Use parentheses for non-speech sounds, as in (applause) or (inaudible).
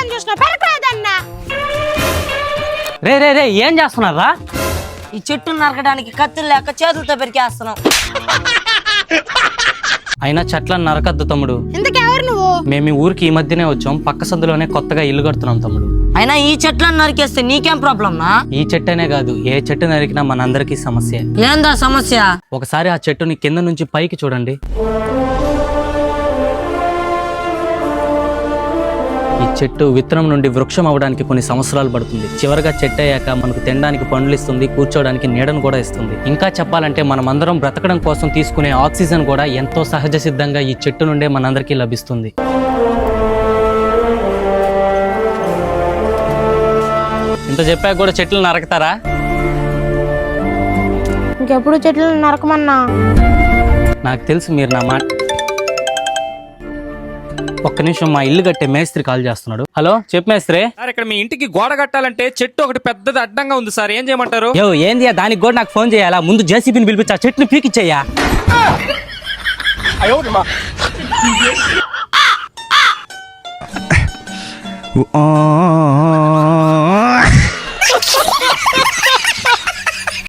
పెరగలేదని చూసిన పెరగలేదన్నా రే రే రే ఏం చేస్తున్నారా ఈ చెట్టు నరకడానికి కత్తులు లేక చేతులతో పెరికేస్తున్నాం అయినా చెట్లను నరకద్దు తమ్ముడు. ఇంతకెవరు నువ్వు? మేము ఈ ఊరికి ఈ మధ్యనే వచ్చాం. పక్క సందులోనే కొత్తగా ఇల్లు కడుతున్నాం తమ్ముడు. అయినా ఈ చెట్లను నరికేస్తే నీకేం ప్రాబ్లం నా ఈ చెట్టు అనే కాదు ఏ చెట్టు నరికినా మనందరికీ సమస్య. ఏందా సమస్య? ఒకసారి ఆ చెట్టుని కింద నుంచి పైకి చూడండి. చెట్టు విత్తనం నుండి వృక్షం అవడానికి కొన్ని సంవత్సరాలు పడుతుంది. చివరిగా చెట్టు అయ్యాక మనకు తినడానికి పండ్లు ఇస్తుంది కూర్చోడానికి నీడను కూడా ఇస్తుంది. ఇంకా చెప్పాలంటే మనమందరం బ్రతకడం కోసం తీసుకునే ఆక్సిజన్ కూడా ఎంతో సహజ సిద్ధంగా ఈ చెట్టు నుండే మనందరికీ లభిస్తుంది. ఇంత చెప్పాక కూడా చెట్లు నరకతారా? ఇంకెప్పుడు చెట్లు నరకమన్నా? నాకు తెలుసు మీరు నా మాట. ఒక్క నిమిషం మా ఇల్లు కట్టే మేస్త్రి కాల్ చేస్తున్నాడు. హలో చెప్పు మేస్త్రి. సార్ ఇక్కడ మీ ఇంటికి గోడ కట్టాలంటే చెట్టు ఒకటి పెద్దది అడ్డంగా ఉంది సార్. ఏం చేయమంటారు? ఏంది దానికి కూడా నాకు ఫోన్ చేయాలా? ముందు జేసీబీని పిలిపించా చెట్టుని పీకిచ్చేయా? (laughs) ఆ.